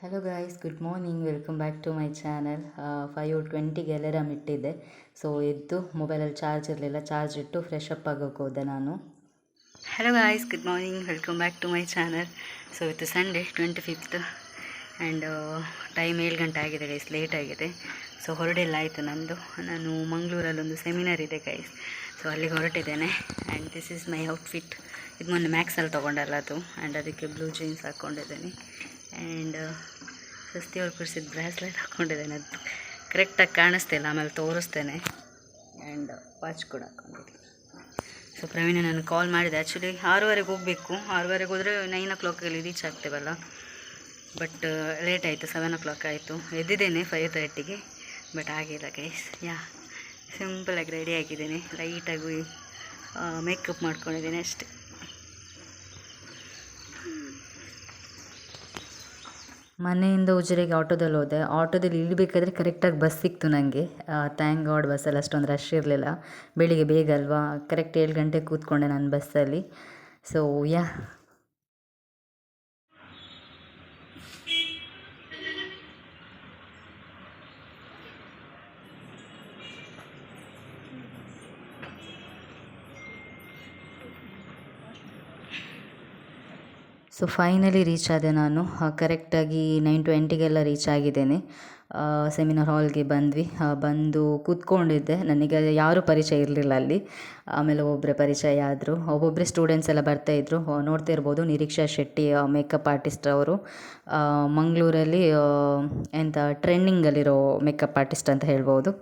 Hello guys good morning welcome back to my channel five ಟ್ವೆಂಟಿಗೆ alarm ಇಟ್ಟಿದ್ದೆ so ಎದ್ದು ಮೊಬೈಲಲ್ಲಿ charge ಇರಲಿಲ್ಲ charge ಇಟ್ಟು ಫ್ರೆಶ್ ಅಪ್ ಆಗೋಕೆ ಹೋದೆ ನಾನು. Hello guys good morning welcome back to my channel so ಇತ್ತು Sunday twenty fifth and time ಏಳು ಗಂಟೆ ಆಗಿದೆ ಗೈಸ್ ಲೇಟ್ ಆಗಿದೆ. ಸೊ ಹೊರಡೆಲ್ಲ ಆಯಿತು ನಂದು. ನಾನು ಮಂಗಳೂರಲ್ಲಿ ಒಂದು ಸೆಮಿನಾರ್ ಇದೆ ಗೈಸ್ ಸೊ ಅಲ್ಲಿಗೆ ಹೊರಟಿದ್ದೇನೆ. And this is my outfit ಇದು ಮೊನ್ನೆ ಮ್ಯಾಕ್ಸಲ್ಲಿ ತೊಗೊಂಡಲ್ಲ ಅದು. ಆ್ಯಂಡ್ ಅದಕ್ಕೆ ಬ್ಲೂ ಜೀನ್ಸ್ ಹಾಕ್ಕೊಂಡಿದ್ದೇನೆ ಆ್ಯಂಡ್ ಸಸ್ತಿಯವ್ರು ಕೊಡಿಸಿದ ಬ್ರಾಸ್ಲೆಟ್ ಹಾಕ್ಕೊಂಡಿದ್ದೇನೆ ಅದು ಕರೆಕ್ಟಾಗಿ ಕಾಣಿಸ್ತಿಲ್ಲ ಆಮೇಲೆ ತೋರಿಸ್ತೇನೆ. ಆ್ಯಂಡ್ ವಾಚ್ ಕೂಡ ಹಾಕ್ಕೊಂಡಿದ್ದೀನಿ ಸೊ ಪ್ರವೀಣ ನಾನು ಕಾಲ್ ಮಾಡಿದೆ. ಆ್ಯಕ್ಚುಲಿ ಆರೂವರೆಗೆ ಹೋಗಬೇಕು. ಆರೂವರೆಗೆ ಹೋದರೆ ನೈನ್ ಓ ಕ್ಲಾಕಲ್ಲಿ ರೀಚ್ ಆಗ್ತೇವಲ್ಲ. ಬಟ್ ಲೇಟ್ ಆಯಿತು ಸೆವೆನ್ ಓ ಕ್ಲಾಕ್ ಆಯಿತು. ಎದ್ದಿದ್ದೇನೆ ಫೈವ್ ತರ್ಟಿಗೆ ಬಟ್ ಆಗಿಲ್ಲ ಗೈಸ್ ಯಾ ಸಿಂಪಲಾಗಿ ರೆಡಿ ಆಗಿದ್ದೇನೆ. ಲೈಟಾಗಿ ಮೇಕಪ್ ಮಾಡ್ಕೊಂಡಿದ್ದೀನಿ ಅಷ್ಟೇ. ಮನೆಯಿಂದ ಉಜಿರೆಗೆ ಆಟೋದಲ್ಲಿ ಹೋದೆ. ಆಟೋದಲ್ಲಿ ಇಳಿಬೇಕಾದ್ರೆ ಕರೆಕ್ಟಾಗಿ ಬಸ್ ಸಿಕ್ತು ನನಗೆ ಥ್ಯಾಂಕ್ ಗಾಡ್ ಬಸ್ಸಲ್ಲಿ ಅಷ್ಟೊಂದು ರಶ್ ಇರಲಿಲ್ಲ. ಬೆಳಿಗ್ಗೆ ಬೇಗ ಅಲ್ವಾ? ಕರೆಕ್ಟ್ ಏಳು ಗಂಟೆಗೆ ಕೂತ್ಕೊಂಡೆ ನಾನು ಬಸ್ಸಲ್ಲಿ so yeah so finally reach ಆದೆ ನಾನು. ಕರೆಕ್ಟಾಗಿ ನೈನ್ ಟ್ವೆಂಟಿಗೆಲ್ಲ ರೀಚ್ ಆಗಿದ್ದೇನೆ. ಸೆಮಿನಾರ್ ಹಾಲ್ಗೆ ಬಂದ್ವಿ. ಬಂದು ಕೂತ್ಕೊಂಡಿದ್ದೆ. ನನಗೆ ಯಾರೂ ಪರಿಚಯ ಇರಲಿಲ್ಲ ಅಲ್ಲಿ. ಆಮೇಲೆ ಒಬ್ಬರೇ ಪರಿಚಯ ಆದರು. ಒಬ್ಬೊಬ್ಬರೇ ಸ್ಟೂಡೆಂಟ್ಸ್ ಎಲ್ಲ ಬರ್ತಾಯಿದ್ರು ನೋಡ್ತಾ ಇರ್ಬೋದು. ನಿರೀಕ್ಷಾ ಶೆಟ್ಟಿ ಮೇಕಪ್ ಆರ್ಟಿಸ್ಟ್ ಅವರು. ಮಂಗಳೂರಲ್ಲಿ ಎಂಥ ಟ್ರೆಂಡಿಂಗಲ್ಲಿರೋ ಮೇಕಪ್ ಆರ್ಟಿಸ್ಟ್ ಅಂತ ಹೇಳ್ಬೋದು.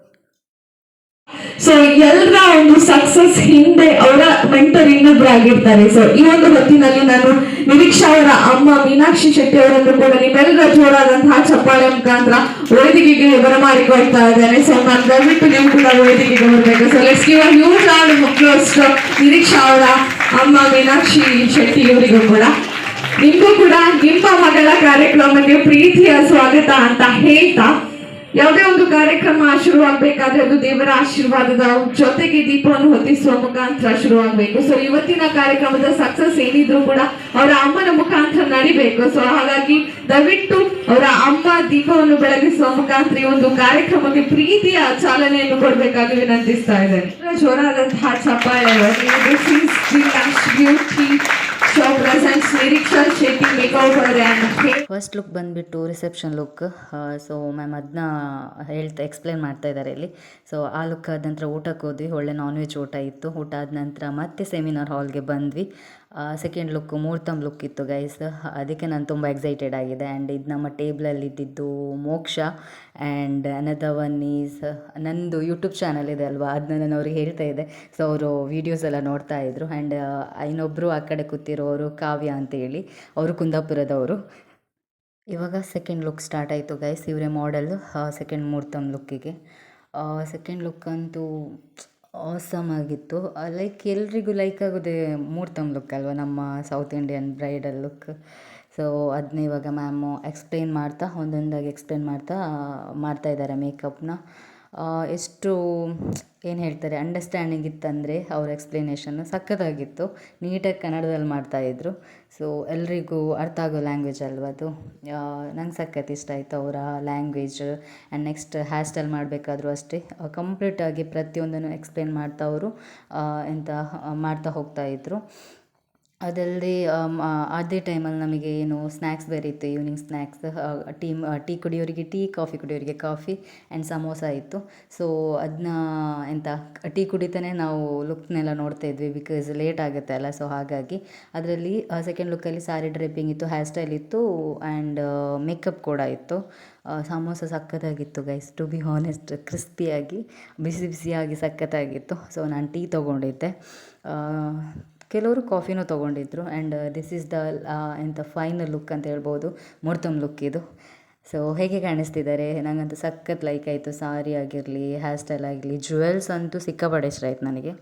ಸೊ ಎಲ್ಲರ ಒಂದು ಸಕ್ಸಸ್ ಹಿಂದೆ ಅವರ ಮೆಂಟರ್ ಇನ್ನೊಬ್ರು ಆಗಿರ್ತಾರೆ. ಸೊ ಈ ಒಂದು ಹೊತ್ತಿನಲ್ಲಿ ನಾನು ನಿರೀಕ್ಷಾ ಅವರ ಅಮ್ಮ ಮೀನಾಕ್ಷಿ ಶೆಟ್ಟಿ ಅವರನ್ನು ಕೂಡ ನಿಮ್ಮೆಲ್ಲರ ಜೋರಾದಂತಹ ಚಪ್ಪಾಳೆ ಮುಖಾಂತರ ವೇದಿಕೆಗೆ ಬರಮಾಡಿಕೊಳ್ತಾ ಇದ್ದೇನೆ. ಸೊ ನಾನು ದಯವಿಟ್ಟು ನೀವು ಕೂಡ ವೇದಿಕೆಗೆ ಬರಬೇಕು. So let's give huge round applause Niriksha ಅವರ ಅಮ್ಮ ಮೀನಾಕ್ಷಿ ಶೆಟ್ಟಿ ಇವರಿಗೂ ಕೂಡ. ನಿಮಗೂ ಕೂಡ ನಿಮ್ಮ ಮಗಳ ಕಾರ್ಯಕ್ರಮಕ್ಕೆ ಪ್ರೀತಿಯ ಸ್ವಾಗತ ಅಂತ ಹೇಳ್ತಾ ಯಾವುದೇ ಒಂದು ಕಾರ್ಯಕ್ರಮ ಶುರುವಾಗಬೇಕಾದ್ರೆ ಅದು ದೇವರ ಆಶೀರ್ವಾದದ ಜೊತೆಗೆ ದೀಪವನ್ನು ಹೊತ್ತಿಸುವ ಮುಖಾಂತರ ಶುರುವಾಗಬೇಕು. ಸೊ ಇವತ್ತಿನ ಕಾರ್ಯಕ್ರಮದ ಸಕ್ಸಸ್ ಏನಿದ್ರು ಕೂಡ ಅವರ ಅಮ್ಮನ ಮುಖಾಂತರ ನಡಿಬೇಕು. ಸೊ ಹಾಗಾಗಿ ದಯವಿಟ್ಟು ಅವರ ಅಮ್ಮ ದೀಪವನ್ನು ಬೆಳಗಿಸುವ ಮುಖಾಂತರ ಈ ಒಂದು ಕಾರ್ಯಕ್ರಮಕ್ಕೆ ಪ್ರೀತಿಯ ಚಾಲನೆಯನ್ನು ಕೊಡಬೇಕಾಗಿ ವಿನಂತಿಸ್ತಾ ಇದ್ದೇನೆ. ಜೋರಾದಂತಹ ಚಪ್ಪಾಳೆ ಫಸ್ಟ್ ಲುಕ್ ಬಂದ್ಬಿಟ್ಟು ರಿಸೆಪ್ಷನ್ ಲುಕ್ ಸೊ ಮ್ಯಾಮ್ ಅದನ್ನ ಹೇಳ್ತಾ ಎಕ್ಸ್ಪ್ಲೇನ್ ಮಾಡ್ತಾ ಇದ್ದಾರೆ ಇಲ್ಲಿ. ಸೊ ಆ ಲುಕ್ ಆದ ನಂತರ ಊಟಕ್ಕೆ ಹೋದ್ವಿ. ಒಳ್ಳೆ ನಾನ್ ವೆಜ್ ಊಟ ಇತ್ತು. ಊಟ ಆದ ನಂತರ ಮತ್ತೆ ಸೆಮಿನಾರ್ ಹಾಲ್ಗೆ ಬಂದ್ವಿ. ಸೆಕೆಂಡ್ ಲುಕ್ ಮೂರ್ತಮ್ ಲುಕ್ ಇತ್ತು ಗೈಸ್ ಅದಕ್ಕೆ ನಾನು ತುಂಬ ಎಕ್ಸೈಟೆಡ್ ಆಗಿದೆ. ಆ್ಯಂಡ್ ಇದು ನಮ್ಮ ಟೇಬಲಲ್ಲಿ ಇದ್ದಿದ್ದು ಮೋಕ್ಷ ಆ್ಯಂಡ್ ಅನದವನ್ ಈಸ್ ನಂದು ಯೂಟ್ಯೂಬ್ ಚಾನಲ್ ಇದೆ ಅಲ್ವಾ? ಅದನ್ನ ನಾನು ಅವ್ರಿಗೆ ಹೇಳ್ತಾ ಇದ್ದೆ. ಸೊ ಅವರು ವೀಡಿಯೋಸ್ ಎಲ್ಲ ನೋಡ್ತಾ ಇದ್ರು. ಆ್ಯಂಡ್ ಇನ್ನೊಬ್ಬರು ಆ ಕಡೆ ಕೂತಿರೋರು ಕಾವ್ಯ ಅಂತೇಳಿ ಅವರು ಕುಂದಾಪುರದವರು. ಇವಾಗ ಸೆಕೆಂಡ್ ಲುಕ್ ಸ್ಟಾರ್ಟ್ ಆಯಿತು ಗೈಸ್ ಇವರೇ ಮಾಡೆಲ್ ಸೆಕೆಂಡ್ ಮೂರ್ತಮ್ ಲುಕ್ಕಿಗೆ ಸೆಕೆಂಡ್ ಲುಕ್ ಅಂತೂ ಆಸಮ್ ಆಗಿತ್ತು. ಲೈಕ್ ಎಲ್ರಿಗೂ ಲೈಕ್ ಆಗೋದೇ ಮೂರ್ತಮ್ ಲುಕ್ ಅಲ್ವಾ? ನಮ್ಮ South Indian bridal look so ಅದನ್ನ ಇವಾಗ ಮ್ಯಾಮು ಎಕ್ಸ್ಪ್ಲೇನ್ ಮಾಡ್ತಾ, ಒಂದೊಂದಾಗಿ ಎಕ್ಸ್ಪ್ಲೇನ್ ಮಾಡ್ತಾ ಮಾಡ್ತಾ ಇದ್ದಾರೆ ಮೇಕಪ್ನ ಎಷ್ಟು ಏನು ಹೇಳ್ತಾರೆ ಅಂಡರ್ಸ್ಟ್ಯಾಂಡಿಂಗ್ ಇತ್ತಂದರೆ ಅವ್ರ ಎಕ್ಸ್ಪ್ಲನೇಷನ್ ಸಖತ್ತಾಗಿತ್ತು. ನೀಟಾಗಿ ಕನ್ನಡದಲ್ಲಿ ಮಾಡ್ತಾಯಿದ್ರು ಸೊ ಎಲ್ರಿಗೂ ಅರ್ಥ ಆಗೋ ಲ್ಯಾಂಗ್ವೇಜ್ ಅಲ್ವಾ ಅದು? ನಂಗೆ ಸಖತ್ ಇಷ್ಟ ಆಯಿತು ಅವರ language and next hair style ಮಾಡಬೇಕಾದ್ರೂ ಅಷ್ಟೇ. ಕಂಪ್ಲೀಟಾಗಿ ಪ್ರತಿಯೊಂದನ್ನು ಎಕ್ಸ್ಪ್ಲೇನ್ ಮಾಡ್ತಾ ಅವರು ಎಂತ ಮಾಡ್ತಾ ಹೋಗ್ತಾಯಿದ್ರು ಅದಲ್ಲದೆ ಅದೇ ಟೈಮಲ್ಲಿ ನಮಗೆ ಏನು ಸ್ನ್ಯಾಕ್ಸ್ ಬೇರೆ ಇತ್ತು ಈವ್ನಿಂಗ್ ಸ್ನ್ಯಾಕ್ಸ್ ಟೀ ಟೀ ಕುಡಿಯೋರಿಗೆ ಟೀ, ಕಾಫಿ ಕುಡಿಯೋರಿಗೆ ಕಾಫಿ ಆ್ಯಂಡ್ ಸಮೋಸ ಇತ್ತು. ಸೊ ಅದನ್ನ ಎಂತ, ಟೀ ಕುಡಿತಾನೆ ನಾವು ಲುಕ್ನೆಲ್ಲ ನೋಡ್ತಾ ಇದ್ವಿ ಬಿಕಾಸ್ ಲೇಟ್ ಆಗುತ್ತೆ ಅಲ್ಲ ಸೊ ಹಾಗಾಗಿ. ಅದರಲ್ಲಿ ಸೆಕೆಂಡ್ ಲುಕ್ಕಲ್ಲಿ ಸ್ಯಾರಿ ಡ್ರೆಪ್ಪಿಂಗ್ ಇತ್ತು ಹೇರ್ ಸ್ಟೈಲ್ ಇತ್ತು ಆ್ಯಂಡ್ ಮೇಕಪ್ ಕೂಡ ಇತ್ತು. ಸಮೋಸ ಸಖತ್ತಾಗಿತ್ತು ಗೈಸ್ ಟು ಬಿ ಹಾನೆಸ್ಟ್ ಕ್ರಿಸ್ಪಿಯಾಗಿ ಬಿಸಿ ಬಿಸಿಯಾಗಿ ಸಖತ್ತಾಗಿತ್ತು ಸೊ ನಾನು ಟೀ ತೊಗೊಂಡಿದ್ದೆ. ಕೆಲವರು ಕಾಫಿನೂ ತೊಗೊಂಡಿದ್ರು. ಆ್ಯಂಡ್ ದಿಸ್ ಈಸ್ ದ ಎಂಥ ಫೈನಲ್ ಲುಕ್ ಅಂತ ಹೇಳ್ಬೋದು. ಮುಹೂರ್ತಮ್ ಲುಕ್ ಇದು. ಸೊ ಹೇಗೆ ಕಾಣಿಸ್ತಿದ್ದಾರೆ? ನನಗಂತೂ ಸಖತ್ ಲೈಕ್ ಆಯಿತು. ಸಾರಿ ಆಗಿರಲಿ ಹೇರ್ ಸ್ಟೈಲ್ ಆಗಲಿ ಜ್ಯುವೆಲ್ಸ್ ಅಂತೂ ಸಿಕ್ಕಾಪಡೆ ಇಷ್ಟ ಆಯ್ತು ನನಗೆ.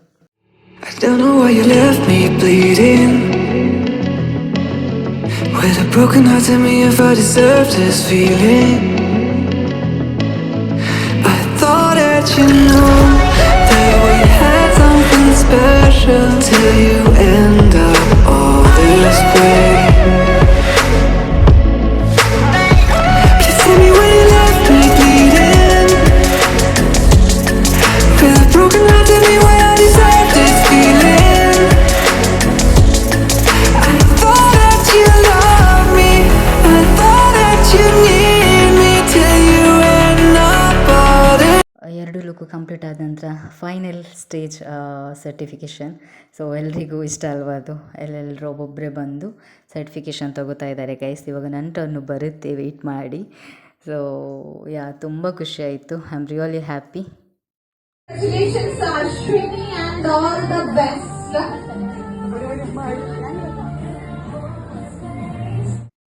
With a broken heart, tell me if I deserve this feeling. I thought that you knew. Special till you end up all this way. ನಂತರ ಫೈನಲ್ ಸ್ಟೇಜ್ ಸರ್ಟಿಫಿಕೇಷನ್ ಸೊ ಎಲ್ರಿಗೂ ಇಷ್ಟ ಅಲ್ವಾ ಅದು? ಎಲ್ಲೆಲ್ಲರೂ ಒಬ್ಬೊಬ್ಬರೇ ಬಂದು ಸರ್ಟಿಫಿಕೇಷನ್ ತಗೋತಾ ಇದ್ದಾರೆ ಗೈಸ್ ಇವಾಗ ನನ್ನ ಟರ್ನು ಬರುತ್ತೆ ವೆಯ್ಟ್ ಮಾಡಿ. ಸೊ ಯಾ ತುಂಬ ಖುಷಿ ಆಯಿತು. I am really happy.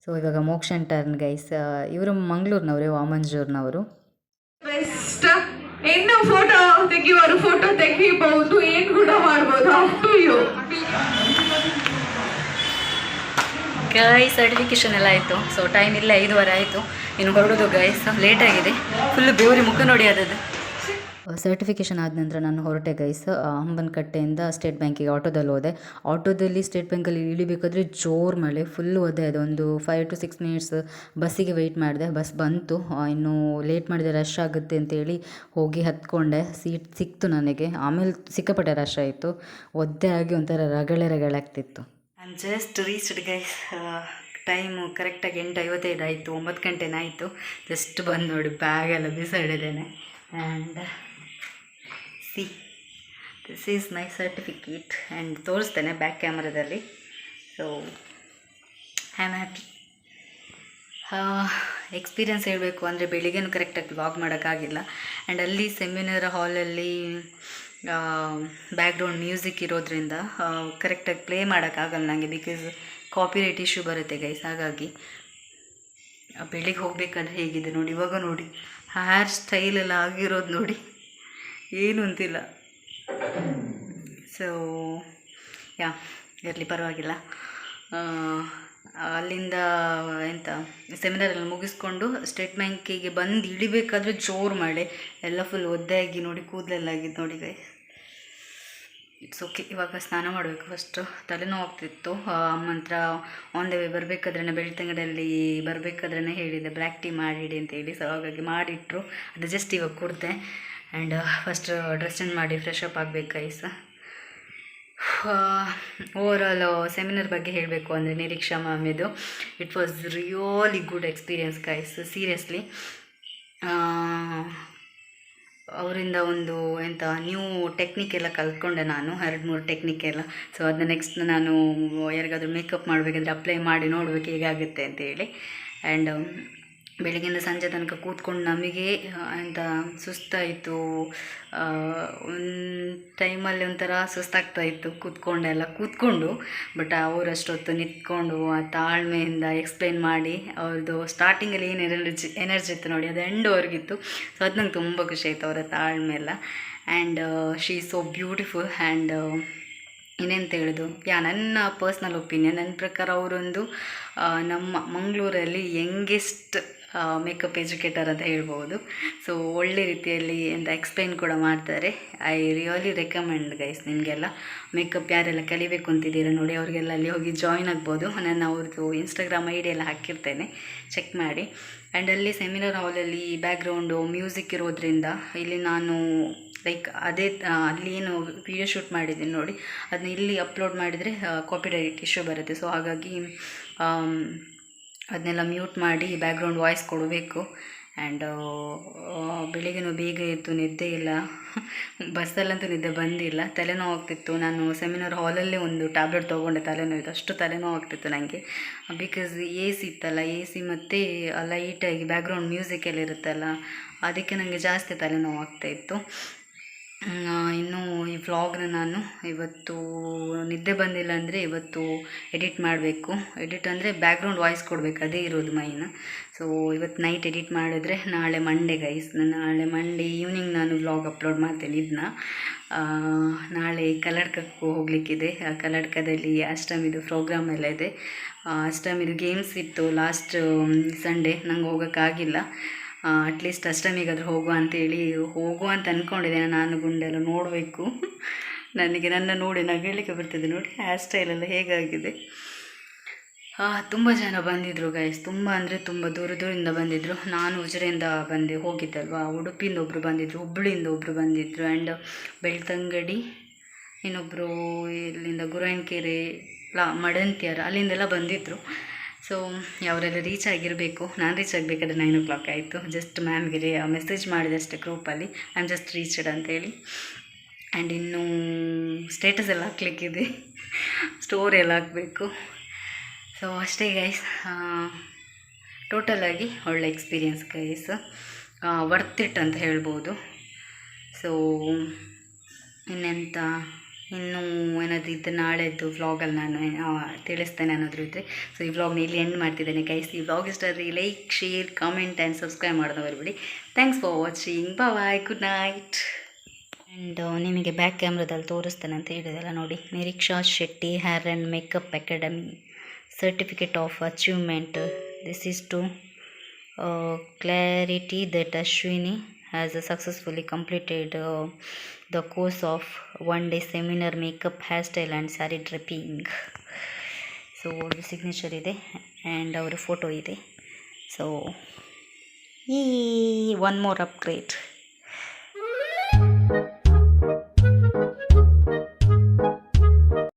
So ಇವಾಗ ಮೋಕ್ಷನ್ ಟರ್ನ್ ಗೈಸ್ ಇವರು ಮಂಗಳೂರಿನವರೇ ವಾಮಂಜೂರ್ನವರು? ಇನ್ನು ಫೋಟೋ ತೆಗಿಯೋರು ಫೋಟೋ ತೆಗಿಬಹುದು ಏನ್ ಕೂಡ ಮಾಡ್ಬೋದು up to you guys certification ಎಲ್ಲ ಆಯಿತು. ಸೊ ಟೈಮ್ ಇಲ್ಲ ಐದುವರೆ ಆಯಿತು. ಇನ್ನು ಹೊರಡೋದು ಲೇಟ್ ಆಗಿದೆ. ಫುಲ್ ಬೇವ್ರಿ ಮುಖ ನೋಡಿ ಅದದ್ದು ಸರ್ಟಿಫಿಕೇಷನ್ ಆದ ನಂತರ ನಾನು ಹೊರಟೆ ಗೈಸ್ ಹಂಬನಕಟ್ಟೆಯಿಂದ ಸ್ಟೇಟ್ ಬ್ಯಾಂಕಿಗೆ ಆಟೋದಲ್ಲಿ ಹೋದೆ. ಆಟೋದಲ್ಲಿ ಸ್ಟೇಟ್ ಬ್ಯಾಂಕಲ್ಲಿ ಇಳಿಬೇಕಾದ್ರೆ ಜೋರು ಮಳೆ ಫುಲ್ ಅದು ಒಂದು ಫೈವ್ ಟು ಸಿಕ್ಸ್ ಮಿನಿಟ್ಸ್ ಬಸ್ಸಿಗೆ ವೆಯ್ಟ್ ಮಾಡಿದೆ. ಬಸ್ ಬಂತು. ಇನ್ನು ಲೇಟ್ ಮಾಡಿದೆ ರಶ್ ಆಗುತ್ತೆ ಅಂತೇಳಿ ಹೋಗಿ ಹತ್ಕೊಂಡೆ. ಸೀಟ್ ಸಿಕ್ತು ನನಗೆ. ಆಮೇಲೆ ಸಿಕ್ಕಾಪಟ್ಟೆ ರಶ್ ಆಯಿತು. ಒದ್ದೆ ಆಗಿ ಒಂಥರ ರಗಳೆ ರಗಳೆ ಆಗ್ತಿತ್ತು. ಜಸ್ಟ್ ರೀಚ್ಡ್ ಗೈಸ್ ಟೈಮು ಕರೆಕ್ಟಾಗಿ ಎಂಟು ಐವತ್ತೈದು ಆಯಿತು. ಒಂಬತ್ತು ಗಂಟೆನಾಯಿತು. ಜಸ್ಟ್ ಬಂದು ನೋಡಿ ಬ್ಯಾಗೆಲ್ಲ ಬಿಸಾಡಿದ್ದೇನೆ. And see. This is my certificate and ತೋರಿಸ್ತೇನೆ back ಕ್ಯಾಮ್ರಾದಲ್ಲಿ so I am happy experience ಹೇಳಬೇಕು ಅಂದರೆ ಬೆಳಿಗ್ಗೆನೂ ಕರೆಕ್ಟಾಗಿ ವ್ಲಾಗ್ ಮಾಡೋಕ್ಕಾಗಿಲ್ಲ. ಆ್ಯಂಡ್ ಅಲ್ಲಿ ಸೆಮಿನಾರ್ ಹಾಲಲ್ಲಿ ಬ್ಯಾಕ್ಗ್ರೌಂಡ್ ಮ್ಯೂಸಿಕ್ ಇರೋದ್ರಿಂದ ಕರೆಕ್ಟಾಗಿ ಪ್ಲೇ ಮಾಡೋಕ್ಕಾಗಲ್ಲ ನನಗೆ ಬಿಕಾಸ್ ಕಾಪಿರೈಟ್ ಇಶ್ಯೂ ಬರುತ್ತೆ ಗೈಸ್ ಹಾಗಾಗಿ. ಬೆಳಿಗ್ಗೆ ಹೋಗ್ಬೇಕಾದ್ರೆ ಹೇಗಿದೆ ನೋಡಿ, ಇವಾಗ ನೋಡಿ. ಹೇರ್ ಸ್ಟೈಲೆಲ್ಲ ಆಗಿರೋದು ನೋಡಿ. ಏನು ಅಂತಿಲ್ಲ. ಸೊ ಯಾ, ಇರಲಿ, ಪರವಾಗಿಲ್ಲ. ಅಲ್ಲಿಂದ ಎಂತ ಸೆಮಿನಾರೆಲ್ಲ ಮುಗಿಸ್ಕೊಂಡು ಸ್ಟೇಟ್ ಬ್ಯಾಂಕಿಗೆ ಬಂದು ಇಳಿಬೇಕಾದ್ರೆ ಜೋರು ಮಾಡಿ ಎಲ್ಲ ಫುಲ್ ಒದ್ದೆಯಾಗಿ ನೋಡಿ, ಕೂದಲೆಲ್ಲ ಆಗಿದ್ದು ನೋಡಿ ಗೈ ಇಟ್ಸ್ ಓಕೆ ಇವಾಗ ಸ್ನಾನ ಮಾಡಬೇಕು ಫಸ್ಟು ತಲೆನೋವು ಆಗ್ತಿತ್ತು ಅಮ್ಮಂತ್ರ ಆನ್ ದ ವೇ ಬರಬೇಕಾದ್ರೆ ಬೆಳ್ತಂಗಡಲ್ಲಿ ಬರಬೇಕಾದ್ರೆ ಹೇಳಿದೆ ಬ್ಲ್ಯಾಕ್ ಟೀ ಮಾಡಿಡಿ ಅಂತ ಹೇಳಿ. ಸೊ ಹಾಗಾಗಿ ಮಾಡಿಟ್ರು. ಅದು ಜಸ್ಟ್ ಇವಾಗ ಕುಡ್ದೆ. ಆ್ಯಂಡ್ ಫಸ್ಟ್ ಡ್ರೆಸ್ ಚೇಂಜ್ ಮಾಡಿ ಫ್ರೆಶ್ ಅಪ್ ಆಗಬೇಕು ಗೈಸ್ ಓವರಾಲ್ ಸೆಮಿನಾರ್ ಬಗ್ಗೆ ಹೇಳಬೇಕು ಅಂದರೆ Nireeksha ಮ್ಯಾಮಿದು it was really good experience guys seriously ಅವರಿಂದ ಒಂದು ಎಂಥ ನ್ಯೂ ಟೆಕ್ನಿಕ್ ಎಲ್ಲ ಕಲ್ತ್ಕೊಂಡೆ ನಾನು. ಎರಡು, ಮೂರು ಟೆಕ್ನಿಕ್ ಎಲ್ಲ. ಸೊ ಅದನ್ನ ನೆಕ್ಸ್ಟ್ ನಾನು, ಯಾರಿಗಾದರೂ ಮೇಕಪ್ ಮಾಡಬೇಕಂದ್ರೆ ಅಪ್ಲೈ ಮಾಡಿ ನೋಡಬೇಕು ಹೇಗಾಗುತ್ತೆ ಅಂತೇಳಿ ಆ್ಯಂಡ್ ಬೆಳಗ್ಗಿಂದ ಸಂಜೆ ತನಕ ಕೂತ್ಕೊಂಡು ನಮಗೆ ಎಂಥ ಸುಸ್ತಾಯಿತು ಒಂದು ಟೈಮಲ್ಲಿ ಒಂಥರ ಸುಸ್ತಾಗ್ತಾ ಇತ್ತು ಕೂತ್ಕೊಂಡೆಲ್ಲ ಕೂತ್ಕೊಂಡು, ಬಟ್ ಅವರಷ್ಟೊತ್ತು ನಿಂತ್ಕೊಂಡು ಆ ತಾಳ್ಮೆಯಿಂದ ಎಕ್ಸ್ಪ್ಲೈನ್ ಮಾಡಿ ಅವ್ರದ್ದು ಸ್ಟಾರ್ಟಿಂಗಲ್ಲಿ ಏನು ಎನರ್ಜಿ ಎನರ್ಜಿ ಇತ್ತು ನೋಡಿ, ಅದು ಎಂಡ್ವರೆಗಿತ್ತು ಸೊ ಅದು ನಂಗೆ ತುಂಬ ಖುಷಿ ಆಯಿತು ಅವರ ತಾಳ್ಮೆ ಎಲ್ಲ. And she so beautiful and ಇನ್ನೆಂತ ಹೇಳೋದು? ಯಾ, ನನ್ನ ಪರ್ಸ್ನಲ್ ಒಪಿನಿಯನ್ ನನ್ನ ಪ್ರಕಾರ ಅವರೊಂದು ನಮ್ಮ ಮಂಗಳೂರಲ್ಲಿ ಯಂಗೆಸ್ಟ್ ಮೇಕಪ್ ಎಜುಕೇಟರ್ ಅಂತ ಹೇಳ್ಬೋದು. ಸೊ ಒಳ್ಳೆ ರೀತಿಯಲ್ಲಿ ಅಂತ ಎಕ್ಸ್ಪ್ಲೈನ್ ಕೂಡ ಮಾಡ್ತಾರೆ. ಐ ರಿಯಲಿ ರೆಕಮೆಂಡ್ ಗೈಸ್ ನಿಮಗೆಲ್ಲ ಮೇಕಪ್ ಯಾರೆಲ್ಲ ಕಲಿಬೇಕು ಅಂತಿದ್ದೀರಾ ನೋಡಿ, ಅವರಿಗೆಲ್ಲ ಅಲ್ಲಿ ಹೋಗಿ ಜಾಯ್ನ್ ಆಗ್ಬೋದು. ನಾನು ಅವ್ರದ್ದು ಇನ್ಸ್ಟಾಗ್ರಾಮ್ ಐ ಡಿ ಎಲ್ಲ ಹಾಕಿರ್ತೇನೆ. ಚೆಕ್ ಮಾಡಿ. ಆ್ಯಂಡ್ ಅಲ್ಲಿ ಸೆಮಿನಾರ್ ಹಾಲಲ್ಲಿ ಬ್ಯಾಕ್ಗ್ರೌಂಡು ಮ್ಯೂಸಿಕ್ ಇರೋದ್ರಿಂದ ಇಲ್ಲಿ ನಾನು ಲೈಕ್ ಅದೇ ಅಲ್ಲಿ ಏನು ವಿಡಿಯೋ ಶೂಟ್ ಮಾಡಿದ್ದೀನಿ ನೋಡಿ ಅದನ್ನ ಇಲ್ಲಿ ಅಪ್ಲೋಡ್ ಮಾಡಿದರೆ ಕಾಪಿರೈಟ್ ಇಶ್ಯೂ ಬರುತ್ತೆ. ಸೊ ಹಾಗಾಗಿ ಅದನ್ನೆಲ್ಲ ಮ್ಯೂಟ್ ಮಾಡಿ ಬ್ಯಾಕ್ಗ್ರೌಂಡ್ ವಾಯ್ಸ್ ಕೊಡಬೇಕು. ಆ್ಯಂಡ್ ಬೆಳಿಗ್ಗೆನೂ ಬೇಗ ಇತ್ತು ನಿದ್ದೆ ಇಲ್ಲ. ಬಸ್ಸಲ್ಲಂತೂ ನಿದ್ದೆ ಬಂದಿಲ್ಲ. ತಲೆನೋವು ಆಗ್ತಿತ್ತು ನಾನು ಸೆಮಿನಾರ್ ಹಾಲಲ್ಲೇ ಒಂದು ಟ್ಯಾಬ್ಲೆಟ್ ತೊಗೊಂಡೆ ತಲೆನೋವು ಅಷ್ಟು ತಲೆನೋವು ಆಗ್ತಿತ್ತು ನನಗೆ ಬಿಕಾಸ್ ಎ ಸಿ ಇತ್ತಲ್ಲ ಎ ಸಿ ಮತ್ತು ಲೈಟಾಗಿ ಬ್ಯಾಕ್ಗ್ರೌಂಡ್ ಮ್ಯೂಸಿಕ್ ಎಲ್ಲ ಇರುತ್ತಲ್ಲ, ಅದಕ್ಕೆ ನನಗೆ ಜಾಸ್ತಿ ತಲೆನೋವು ಆಗ್ತಾಯಿತ್ತು ಇನ್ನು ಈ ವ್ಲಾಗ್ನ ನಾನು ಇವತ್ತು ನಿದ್ದೆ ಬಂದಿಲ್ಲ ಅಂದರೆ ಇವತ್ತು ಎಡಿಟ್ ಮಾಡಬೇಕು. ಎಡಿಟ್ ಅಂದರೆ ಬ್ಯಾಕ್ಗ್ರೌಂಡ್ ವಾಯ್ಸ್ ಕೊಡಬೇಕು, ಅದೇ ಇರೋದು ಮೈನ್ ಸೊ ಇವತ್ತು ನೈಟ್ ಎಡಿಟ್ ಮಾಡಿದ್ರೆ ನಾಳೆ ಮಂಡೇ ಗೈಸ್ ನಾಳೆ ಮಂಡೇ ಈವ್ನಿಂಗ್ ನಾನು ವ್ಲಾಗ್ ಅಪ್ಲೋಡ್ ಮಾಡ್ತೇನೆ ಇದನ್ನ ನಾಳೆ ಕಲ್ಲಡ್ಕಕ್ಕೆ ಹೋಗಲಿಕ್ಕಿದೆ. ಆ ಕಲ್ಲಡ್ಕದಲ್ಲಿ ಅಷ್ಟಮಿದು ಪ್ರೋಗ್ರಾಮ್ ಎಲ್ಲ ಇದೆ. ಅಷ್ಟಮಿದು ಗೇಮ್ಸ್ ಇತ್ತು ಲಾಸ್ಟ್ ಸಂಡೇ ನಂಗೆ ಹೋಗೋಕ್ಕಾಗಿಲ್ಲ. ಅಟ್ಲೀಸ್ಟ್ ಅಷ್ಟಮಿಗಾದ್ರೂ ಹೋಗುವ ಅಂತೇಳಿ ಹೋಗುವ ಅಂತ ಅಂದ್ಕೊಂಡಿದ್ದೇನೆ ನಾನು ಗುಂಡೆಲ್ಲ ನೋಡಬೇಕು. ನನಗೆ ನನ್ನ ನೋಡಿ ನಗಲಿಕ್ಕೆ ಬರ್ತದೆ ನೋಡಿ ಹೇರ್ ಸ್ಟೈಲೆಲ್ಲ ಹೇಗಾಗಿದೆ. ತುಂಬ ಜನ ಬಂದಿದ್ದರು ಗೈಸ್ ತುಂಬ ಅಂದರೆ ತುಂಬ ದೂರ ದೂರದಿಂದ ಬಂದಿದ್ದರು ನಾನು ಉಜಿರೆಯಿಂದ ಬಂದೆ ಹೋಗಿದ್ದಲ್ವಾ? ಉಡುಪಿಯಿಂದ ಒಬ್ಬರು ಬಂದಿದ್ದರು ಹುಬ್ಬಳ್ಳಿಯಿಂದ ಒಬ್ಬರು ಬಂದಿದ್ದರು ಆ್ಯಂಡ್ ಬೆಳ್ತಂಗಡಿ ಇನ್ನೊಬ್ಬರು ಇಲ್ಲಿಂದ ಗುರಾಯನ್ಕೆರೆ ಲಾ, ಮಡಂತಿಯರ್ ಅಲ್ಲಿಂದೆಲ್ಲ ಬಂದಿದ್ದರು ಸೊ ಅವರೆಲ್ಲ ರೀಚ್ ಆಗಿರಬೇಕು, ನಾನು ರೀಚ್ ಆಗಬೇಕಾದ್ರೆ ನೈನ್ ಓ ಕ್ಲಾಕ್ ಆಯಿತು ಜಸ್ಟ್ ಮ್ಯಾಮ್ಗೆ ಮೆಸೇಜ್ ಮಾಡಿದೆ ಅಷ್ಟೇ ಗ್ರೂಪಲ್ಲಿ ಐ ಆಮ್ ಜಸ್ಟ್ ರೀಚ್ಡ್ ಅಂತೇಳಿ ಆ್ಯಂಡ್ ಇನ್ನೂ ಸ್ಟೇಟಸ್ ಎಲ್ಲ ಹಾಕ್ಲಿಕ್ಕಿದೆ. ಸ್ಟೋರಿ ಎಲ್ಲ ಹಾಕಬೇಕು. ಸೊ ಅಷ್ಟೇ ಗೈಸ್ ಟೋಟಲಾಗಿ ಒಳ್ಳೆ ಎಕ್ಸ್ಪೀರಿಯನ್ಸ್ ಗೈಸ್ ವರ್ತ್ ಇಟ್ ಅಂತ ಹೇಳ್ಬೋದು. ಸೊ ಇನ್ನೆಂತ? ಇನ್ನು ಏನಾದರೂ ಇದ್ದರೆ ನಾಳೆದ್ದು ವ್ಲಾಗಲ್ಲಿ ನಾನು ತಿಳಿಸ್ತೇನೆ ಅನ್ನೋದ್ರ ಇದ್ದರೆ ಸೊ ಈ ವ್ಲಾಗ್ನ ಇಲ್ಲಿ ಎಂಡ್ ಮಾಡ್ತಿದ್ದೇನೆ ಗೈಸ್ ಈ ವ್ಲಾಗ್ ಇಷ್ಟ ಆದರೆ like share comment and subscribe ಮಾಡೋದು ಮರಿಬೇಡಿ. Thanks for watching bye good night and ನಿಮಗೆ ಬ್ಯಾಕ್ ಕ್ಯಾಮ್ರಾದಲ್ಲಿ ತೋರಿಸ್ತೇನೆ ಅಂತ ಹೇಳಿದೆಲ್ಲ ನೋಡಿ. Nireeksha Shetty hair and makeup academy certificate of achievement this is to clarity that Ashwini has successfully completed uh, the course of one day seminar makeup hairstyle and saree draping so ಅವ್ರ signature ಇದೆ and ಅವರ photo ಇದೆ so ಈ one more upgrade